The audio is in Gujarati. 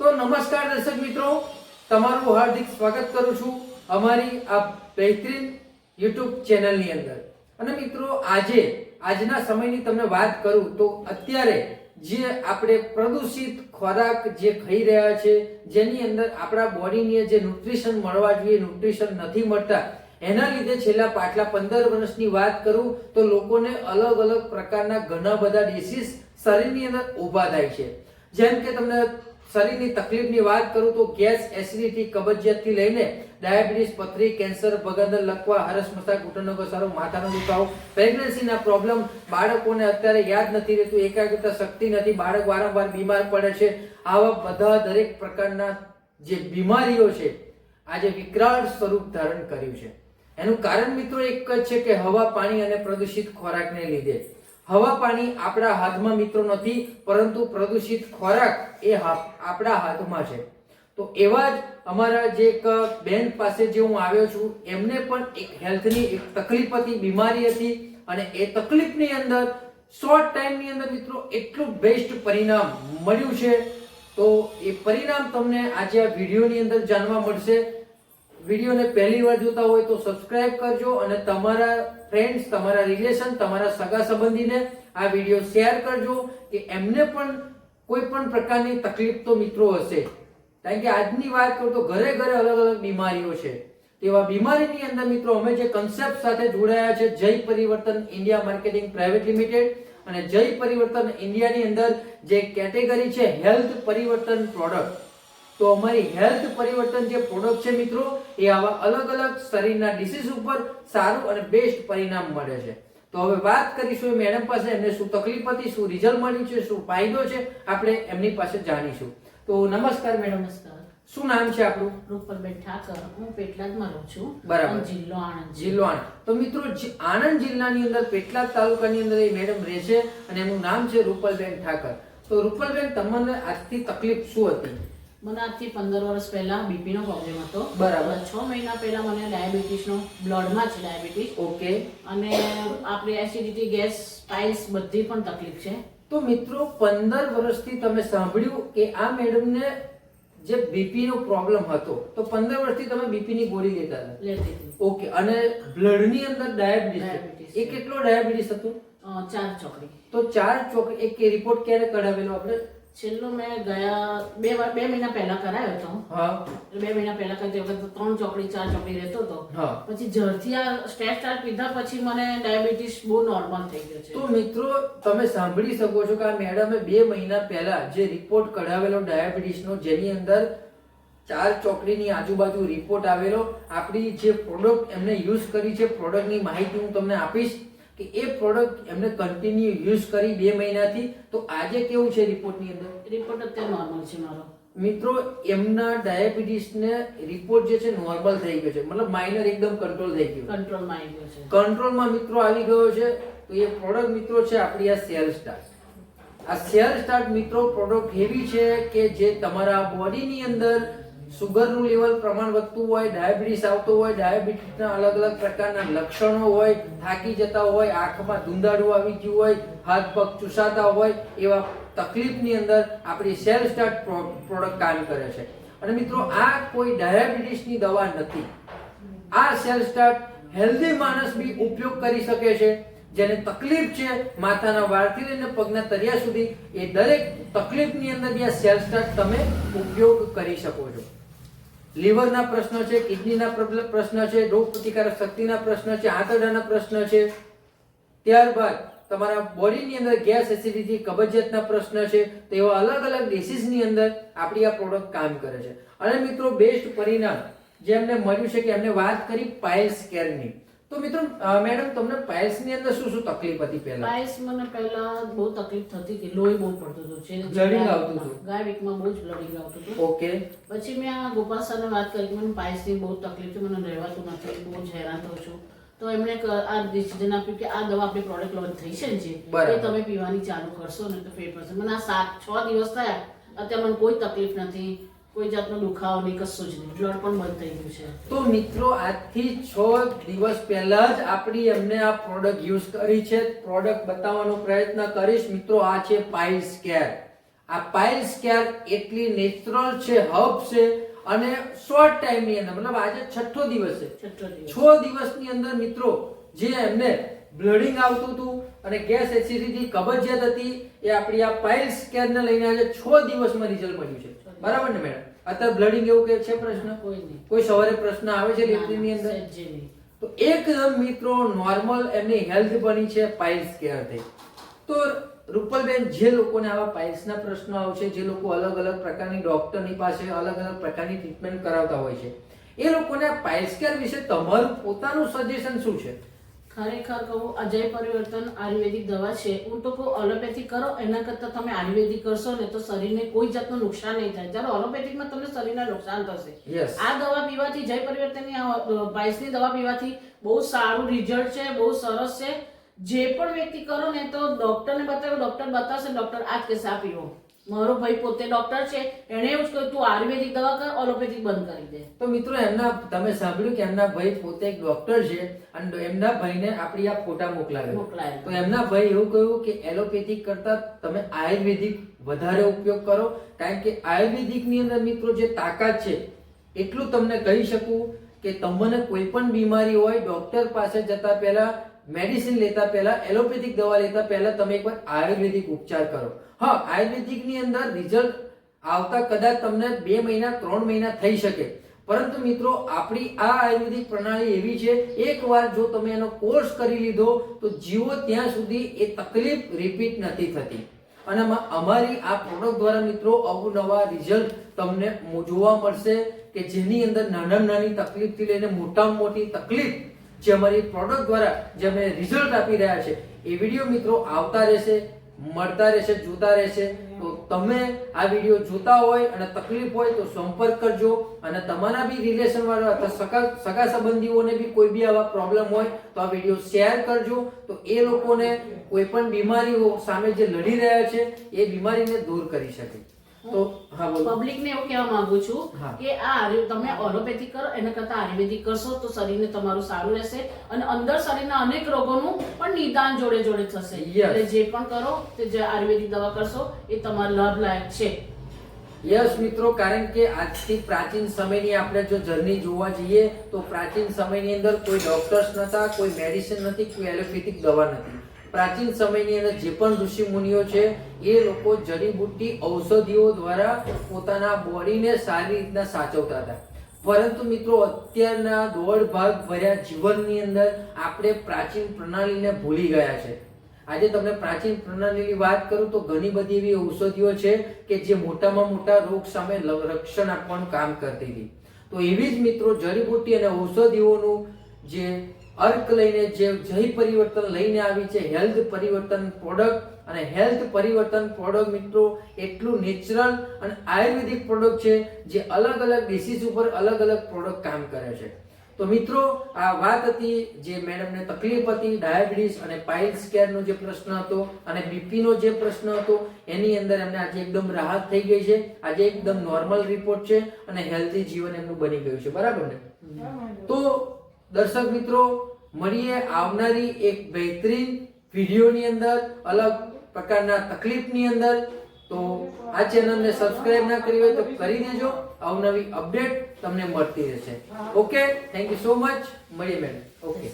તો નમસ્કાર દર્શક મિત્રો, તમારું હાર્દિક સ્વાગત કરું છું અમારી આ બહેતરીન યુટ્યુબ ચેનલની અંદર. અને મિત્રો, આજે, આજના સમયની તમને વાત કરું તો અત્યારે જે આપણે પ્રદૂષિત ખોરાક જે ખાઈ રહ્યા છે, જેની અંદર આપણા બોડીને જે ન્યુટ્રિશન મળવા જોઈએ ન્યુટ્રિશન નથી મળતા, એના લીધે છેલ્લા પાછલા પંદર વર્ષની વાત કરું તો લોકોને અલગ અલગ પ્રકારના ઘણા બધા ડિસીઝ શરીરની અંદર ઊભા થાય છે. જેમ કે તમને શરીરની તકલીફની વાત કરું તો ગેસ એસિડિટી કબજિયાતથી લઈને ડાયાબિટીસ, પથરી, કેન્સર બગંદર લકવા, હરસ મસા ઘૂંટણનો ઘસારો, માથાનો દુખાવો, પ્રેગ્નન્સીના પ્રોબ્લેમ બાળકોને અત્યારે યાદ નથી રહેતું, એકાગ્રતા શક્તિ નથી, બાળક વારંવાર બીમાર પડે છે. આવા બધા દરેક પ્રકારના જે બીમારીઓ છે, આજે વિકરાળ સ્વરૂપ ધારણ કર્યું છે. એનું કારણ મિત્રો એક જ છે કે હવા, પાણી અને પ્રદૂષિત ખોરાકને લીધે. હવા પાણી આપણા હાથમાં મિત્રો નથી, પરંતુ પ્રદૂષિત ખોરાક એ આપણા હાથમાં છે. તો એવા જ અમારા જે એક બેન પાસે જે હું આવ્યો છું, એમને પણ એક હેલ્થની એક તકલીફ હતી, બીમારી હતી, અને એ તકલીફની અંદર શોર્ટ ટાઈમની અંદર મિત્રો એટલું બેસ્ટ પરિણામ મળ્યું છે. તો એ પરિણામ તમને આજે આ વિડીયોની અંદર જાણવા મળશે. વિડીયોને પહેલી વાર જોતા હોય તો સબસ્ક્રાઇબ કરજો અને તમારા ફ્રેન્ડ્સ તમારા રિલેશન તમારા સગા સંબંધીને આ વીડિયો શેર કરજો કે એમને પણ કોઈ પણ પ્રકારની તકલીફ તો મિત્રો હશે. કારણ કે આજની વાત કરું તો ઘરે ઘરે અલગ અલગ બીમારીઓ છે. તેવા બીમારીની અંદર મિત્રો અમે જે કન્સેપ્ટ સાથે જોડાયા છે, જય પરિવર્તન ઇન્ડિયા માર્કેટિંગ પ્રાઇવેટ લિમિટેડ અને જય પરિવર્તન ઇન્ડિયાની અંદર જે કેટેગરી છે હેલ્થ પરિવર્તન પ્રોડક્ટ તો અમારી હેલ્થ પરિવર્તન જે પ્રોડક્ટ છે મિત્રો એ આવા અલગ અલગ શરીરના ડિસીઝ ઉપર સારું અને બેસ્ટ પરિણામ મળે છે. તો હવે વાત કરીશું મેડમ પાસે એમને શું તકલીફ હતી શું રિઝલ્ટ મળ્યું છે શું ફાયદો છે આપણે એમની પાસે જાણીશું. તો નમસ્કાર મેડમ નમસ્કાર. શું નામ છે આપણું? રૂપલબેન ઠાકર. હું પેટલાદમાં રહું છું. બરાબર. જિલ્લો આણંદ જિલ્લો. આણંદ. તો મિત્રો આણંદ જિલ્લાની અંદર પેટલાદ તાલુકાની અંદર એ મેડમ રહે છે અને એમનું નામ છે રૂપલબેન ઠાકર. તો રૂપલબેન તમને આજથી તકલીફ શું હતી? મને આજથી પંદર વર્ષ પહેલા બીપીનો પ્રોબ્લેમ હતો. બરાબર. છ મહિના પહેલા મને ડાયાબિટીસનો બ્લડમાં છે ડાયાબિટીસ. ઓકે. અને આપણી એસિડિટી ગેસ પાઇલ્સ બધી પણ તકલીફ છે. તો મિત્રો પંદર વર્ષથી તમે સાંભળ્યું કે આ મેડમને જે બીપીનો પ્રોબ્લેમ હતો તો પંદર વર્ષથી તમે બીપીની ગોળી લેતા હતા? ઓકે અને બ્લડની અંદર ડાયાબિટીસ. એ કેટલો ડાયાબિટીસ હતો? ચાર ચોકડી. તો ચાર ચોકડી એક રિપોર્ટ ક્યારે કઢાવેલો આપણે? છેલ્લો મેં ગયા બે બે મહિના પહેલા કરાયો હતો. હા. બે મહિના પહેલા કરતી વખત ત્રણ ચોકડી ચાર ચોકડી રહેતો હતો. પછી જરથી આ સ્ટેટ સ્ટાર્ટ પીધા પછી મને ડાયાબિટીસ બહુ નોર્મલ થઈ ગયો છે. તો મિત્રો તમે સાંભળી શકો છો કે આ મેડમે બે મહિના પહેલા જે રિપોર્ટ કઢાવેલો ડાયાબિટીસનો જેની અંદર ચાર ચોકડીની આજુબાજુ રિપોર્ટ આવેલો આપણી જે પ્રોડક્ટ એમને યુઝ કરી છે પ્રોડક્ટની માહિતી હું તમને આપીશ. કે એ પ્રોડક્ટ એમને કન્ટિન્યુ યુઝ કરી બે મહિનાથી તો આજે કેવું છે રિપોર્ટની અંદર? રિપોર્ટ અત્યારે નોર્મલ છે મારો. મિત્રો એમના ડાયાબિટીસને રિપોર્ટ જે છે નોર્મલ થઈ ગયો છે. મતલબ માઇનર એકદમ કંટ્રોલ થઈ ગયો કંટ્રોલમાં આવી ગયો છે. કંટ્રોલમાં મિત્રો આવી ગયો છે. તો એ પ્રોડક્ટ મિત્રો છે આપણી આ સેલ સ્ટાર્ટ આ સેલ સ્ટાર્ટ મિત્રો પ્રોડક્ટ એવી છે કે જે તમારા બોડીની અંદર સુગરનું લેવલ પ્રમાણ વધતું હોય ડાયાબિટીસ આવતો હોય ડાયાબિટીસના અલગ અલગ પ્રકારના લક્ષણો હોય, થાકી જતા હોય, આંખમાં ધૂંધાડું આવી ગયું હોય, હાથ પગ ચૂસાતા હોય, એવા તકલીફની અંદર આપણી સેલ સ્ટાર્ટ પ્રોડક્ટ કામ કરે છે. અને મિત્રો, આ કોઈ ડાયાબિટીસની દવા નથી. આ સેલ સ્ટાર્ટ હેલ્ધી માણસ બી ઉપયોગ કરી શકે છે. જેને તકલીફ છે, માથાના વાળથી લઈને પગના તળિયા સુધી, એ દરેક તકલીફની અંદર બી આ સેલ સ્ટાર્ટ તમે ઉપયોગ કરી શકો છો. લીવરના પ્રશ્ન છે, કિડનીના પ્રશ્ન છે, રોગ પ્રતિકારક શક્તિના પ્રશ્ન છે, આંતરડાના પ્રશ્ન છે. ત્યારબાદ તમારા બોડીની અંદર ગેસ એસિડિટી, કબજિયાતના પ્રશ્ન છે, તો એવા અલગ અલગ ડિસીઝની અંદર આપણી આ પ્રોડક્ટ કામ કરે છે. અને મિત્રો બેસ્ટ પરિણામ જે એમને મળ્યું છે કે એમને વાત કરી પાઇલ્સ કેરની તો મિત્રો મેડમ તમને પાયલ્સની અંદર શું શું તકલીફ હતી પહેલા? પાયલ્સ મને પહેલા બહુ તકલીફ થતી હતી લોહી બહુ પડતું હતું છે બ્લડિંગ આવતું હતું. ગાય વીકમાં બહુ જ બ્લડિંગ આવતું હતું. ઓકે. પછી મેં આ ગોપાલ સરને વાત કરી મને પાયલ્સની બહુ તકલીફ છે મને રહેવાતું નથી બહુ જ હેરાન થઉં છું. તો એમણે આ ડિસિઝન આપ્યું કે આ દવા આપણી પ્રોડક્ટ લોન્ચ થઈ છે ને જે એ તમે પીવાની ચાલુ કરશો ને તો ફેર પડશે. મને આ સાત છ દિવસ થયા અત્યારે મને કોઈ તકલીફ નથી. કોઈ જાતનો દુખાવો નહીં કશું જ નહીં. બ્લડ પણ બંધ થઈ ગયું છે. તો મિત્રો આજથી છ દિવસ પહેલા જ આપણી એમને આ પ્રોડક્ટ યુઝ કરી છે. પ્રોડક્ટ બતાવવાનો પ્રયત્ન કરીશ. મિત્રો આ છે પાઇલ્સ કેર આ પાઇલ્સ કેર એટલી નેચરલ છે હબ છે અને શોર્ટ ટાઈમની અંદર મતલબ આજે છઠ્ઠો દિવસ છે. છ દિવસની અંદર મિત્રો જે એમને બ્લડિંગ આવતું હતું અને ગેસ એસિડિટી કબજિયાત હતી એ આપણી આ પાઇલ્સ કેરને લઈને આજે છ દિવસમાં રિઝલ્ટ મળ્યું છે. બરાબર ને મેડમ? અત્યારે બ્લડિંગ એવું કે છે પ્રશ્ન? કોઈ નહીં. કોઈ સવારે પ્રશ્ન આવે છે લેટ્રિનની અંદર? સહેજે તો એકદમ મિત્રો નોર્મલ એમની હેલ્થ બની છે પાઇલ્સ કેરથી તો રૂપલબેન જે લોકોને આવા પાઇલ્સના પ્રશ્નો આવશે જે લોકો અલગ અલગ પ્રકારની ડોક્ટરની પાસે અલગ અલગ પ્રકારની ટ્રીટમેન્ટ કરાવતા હોય છે એ લોકોને પાઇલ્સ કેર વિશે તમારું પોતાનું સજેશન શું છે? ખરેખર કહું અજય પરિવર્તન આયુર્વેદિક દવા છે. હું તો કહું એલોપેથી કરો એના કરતાં તમે આયુર્વેદિક કરશો ને તો શરીરને કોઈ જાતનું નુકસાન નહીં થાય. જ્યારે એલોપેથિકમાં તમને શરીરને નુકસાન થશે. આ દવા પીવાથી જય પરિવર્તનની આ બાઈસની દવા પીવાથી બહુ સારું રિઝલ્ટ છે બહુ સરસ છે. જે પણ વ્યક્તિ કરો ને તો ડોક્ટરને બતાવ્યો ડોક્ટર બતાવશે ડોક્ટર આ જ કહેશે આ પીવો મારો ભાઈ પોતે ડોક્ટર છે એણે એવું જ કહ્યું તું આયુર્વેદિક દવા કર ઓલોપેથિક બંધ કરી દે. તો મિત્રો એમના તમે સાંભળ્યું કે એમના ભાઈ પોતે એક ડોક્ટર છે અને એમના ભાઈને આપણી આ ફોટા મોકલાવે. મોકલાય તો એમના ભાઈ એવું કહ્યું કે એલોપેથિક કરતા તમે આયુર્વેદિક વધારે ઉપયોગ કરો. કારણ કે આયુર્વેદિકની અંદર મિત્રો જે તાકાત છે એટલું તમને કહી શકું કે તમને કોઈ પણ બીમારી હોય ડોક્ટર પાસે જતા પહેલા મેડિસિન લેતા પહેલા એલોપેથિક દવા લેતા પહેલા તમે એકવાર આયુર્વેદિક ઉપચાર કરો. હા, આયુર્વેદિકની અંદર રિઝલ્ટ આવતા કદાચ તમને બે મહિના, ત્રણ મહિના થઈ શકે. પરંતુ મિત્રો, આપણી આ આયુર્વેદિક પ્રણાલી એવી છે, એકવાર જો તમે એનો કોર્સ કરી લીધો, તો જીવો ત્યાં સુધી એ તકલીફ રિપીટ નથી થતી. અને અમારી આ પ્રોડક્ટ દ્વારા મિત્રો અવનવા રિઝલ્ટ તમને જોવા મળશે કે જેની અંદર નાના નાની તકલીફથી લઈને મોટામાં મોટી તકલીફ જે અમારી પ્રોડક્ટ દ્વારા જે અમે રિઝલ્ટ આપી રહ્યા છે, એ વીડિયો મિત્રો આવતા રહેશે, મળતા રહેશે, જોતા રહેશે. તો તમે આ વીડિયો જોતા હોય અને તકલીફ હોય તો સંપર્ક કરજો અને તમારા બી રિલેશન વાળા અથવા સગા સગા સંબંધીઓને બી કોઈ બી આવા પ્રોબ્લેમ હોય તો આ વીડિયો શેર કરજો. તો એ લોકોને કોઈ પણ બીમારીઓ સામે જે લડી રહ્યા છે, એ બીમારીને દૂર કરી શકે. તો હા બોલો. પબ્લિકને એવું કહેવા માંગુ છું કે આ તમે ઓલોપેથિક કરો એના કરતાં આયુર્વેદિક કરશો તો શરીરને તમારું સારું રહેશે અને અંદર શરીરના અનેક રોગોનું પણ નિદાન જોડે જોડે થશે. એટલે જે પણ કરો તે જે આયુર્વેદિક દવા કરશો એ તમારા લાભલાયક છે. યસ મિત્રો કારણ કે આજથી પ્રાચીન સમયની આપણે જો જર્ની જોવા જઈએ તો પ્રાચીન સમયની અંદર કોઈ ડોક્ટર્સ નતા કોઈ મેડિસિન નથી કોઈ એલોપેથિક દવા નથી. પ્રાચીન સમયની અંદર જે પણ ઋષિ મુનિઓ છે, એ લોકો જડીબુટ્ટી ઔષધિઓ દ્વારા પોતાના બોડીને સારી રીતના સાચવતા હતા. પરંતુ મિત્રો, અત્યારના દોઢ ભાગ ભર્યા જીવનની અંદર આપણે પ્રાચીન પ્રણાલીને ભૂલી ગયા છે. આજે તમને પ્રાચીન પ્રણાલીની વાત કરું તો ઘણી બધી એવી ઔષધિઓ છે કે જે મોટામાં મોટા રોગ સામે રક્ષણ આપવાનું કામ કરતી હતી. તો એવી જ મિત્રો, જડીબુટ્ટી અને ઔષધિઓનું જે અર્ક લઈને જે જય પરિવર્તન લઈને આવી છે હેલ્થ પરિવર્તન પ્રોડક્ટ અને હેલ્થ પરિવર્તન પ્રોડક્ટ મિત્રો એટલું નેચરલ અને આયુર્વેદિક પ્રોડક્ટ છે જે અલગ અલગ ડિસીઝ ઉપર અલગ અલગ પ્રોડક્ટ કામ કરે છે. તો મિત્રો આ વાત હતી જે મેડમને તકલીફ હતી ડાયાબિટીસ અને પાઇલ્સ કેરનો જે પ્રશ્ન હતો અને બીપીનો જે પ્રશ્ન હતો એની અંદર એમને આજે એકદમ રાહત થઈ ગઈ છે. આજે એકદમ નોર્મલ રિપોર્ટ છે અને હેલ્ધી જીવન એમનું બની ગયું છે. બરાબર ને? તો દર્શક મિત્રો, મળીએ આવનારી એક બહેતરીન વિડીયોની અંદર અલગ પ્રકારના તકલીફની અંદર. તો આ ચેનલને સબસ્ક્રાઇબ ના કરી હોય તો કરી દેજો. અવનવી અપડેટ તમને મળતી રહેશે. Okay thank you so much મળીએ મેડમ ઓકે